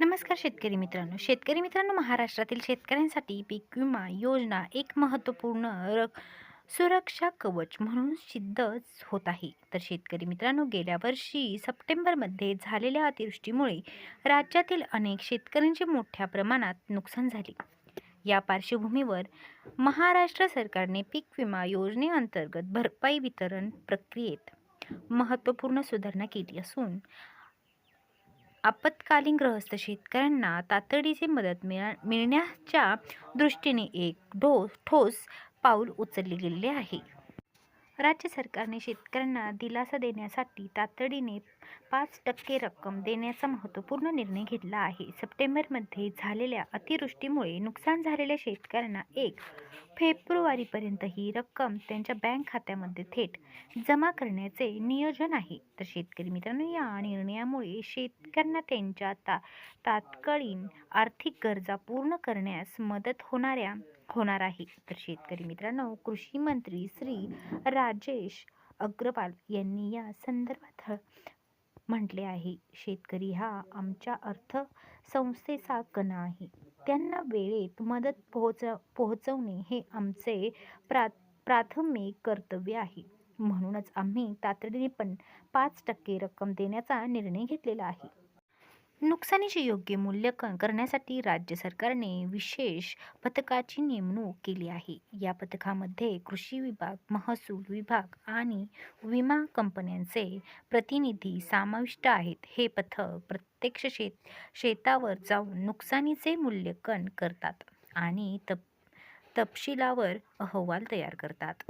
नमस्कार शेतकरी मित्रांनो. शेतकरी मित्रांनो महाराष्ट्रातील शेतकऱ्यांसाठी पीक विमा योजना एक महत्त्वपूर्ण र सुरक्षा कवच म्हणून सिद्ध होत आहे. तर शेतकरी मित्रांनो गेल्या वर्षी सप्टेंबरमध्ये झालेल्या अतिवृष्टीमुळे राज्यातील अनेक शेतकऱ्यांचे मोठ्या प्रमाणात नुकसान झाले. या पार्श्वभूमीवर महाराष्ट्र सरकारने पीक विमा योजनेअंतर्गत भरपाई वितरण प्रक्रियेत महत्त्वपूर्ण सुधारणा केली असून आपत्कालीन ग्रहस्थ शेतकऱ्यांना तातडीची मदत मिळा मिळण्याच्या दृष्टीने एक ढो ठोस पाऊल उचलले गेले आहे. राज्य सरकारने शेतकऱ्यांना दिलासा देण्यासाठी तातडीने पाच टक्के रक्कम देण्याचा महत्त्वपूर्ण निर्णय घेतला आहे. सप्टेंबरमध्ये झालेल्या अतिवृष्टीमुळे नुकसान झालेल्या शेतकऱ्यांना एक फेब्रुवारीपर्यंत ही रक्कम त्यांच्या बँक खात्यामध्ये थेट जमा करण्याचे नियोजन आहे. तर शेतकरी मित्रांनो या निर्णयामुळे शेतकऱ्यांना त्यांच्या ता तात्कालीन आर्थिक गरजा पूर्ण करण्यास मदत होणाऱ्या होणार आहे. तर शेतकरी मित्रांनो कृषी मंत्री श्री राजेश अग्रवाल यांनी या संदर्भात म्हटले आहे शेतकरी हा आमच्या अर्थसंस्थेचा कणा आहे. त्यांना वेळेत मदत पोहोच पोहोचवणे हे आमचे प्रा प्राथमिक कर्तव्य आहे. म्हणूनच आम्ही तातडीने पण पाच टक्के रक्कम देण्याचा निर्णय घेतलेला आहे. नुकसानीचे योग्य मूल्यांकन करण्यासाठी राज्य सरकारने विशेष पथकाची नेमणूक केली आहे. या पथकामध्ये कृषी विभाग महसूल विभाग आणि विमा कंपन्यांचे प्रतिनिधी समाविष्ट आहेत. हे पथक प्रत्यक्ष शेत शेतावर जाऊन नुकसानीचे मूल्यांकन करतात आणि तप तपशिलावर अहवाल तयार करतात.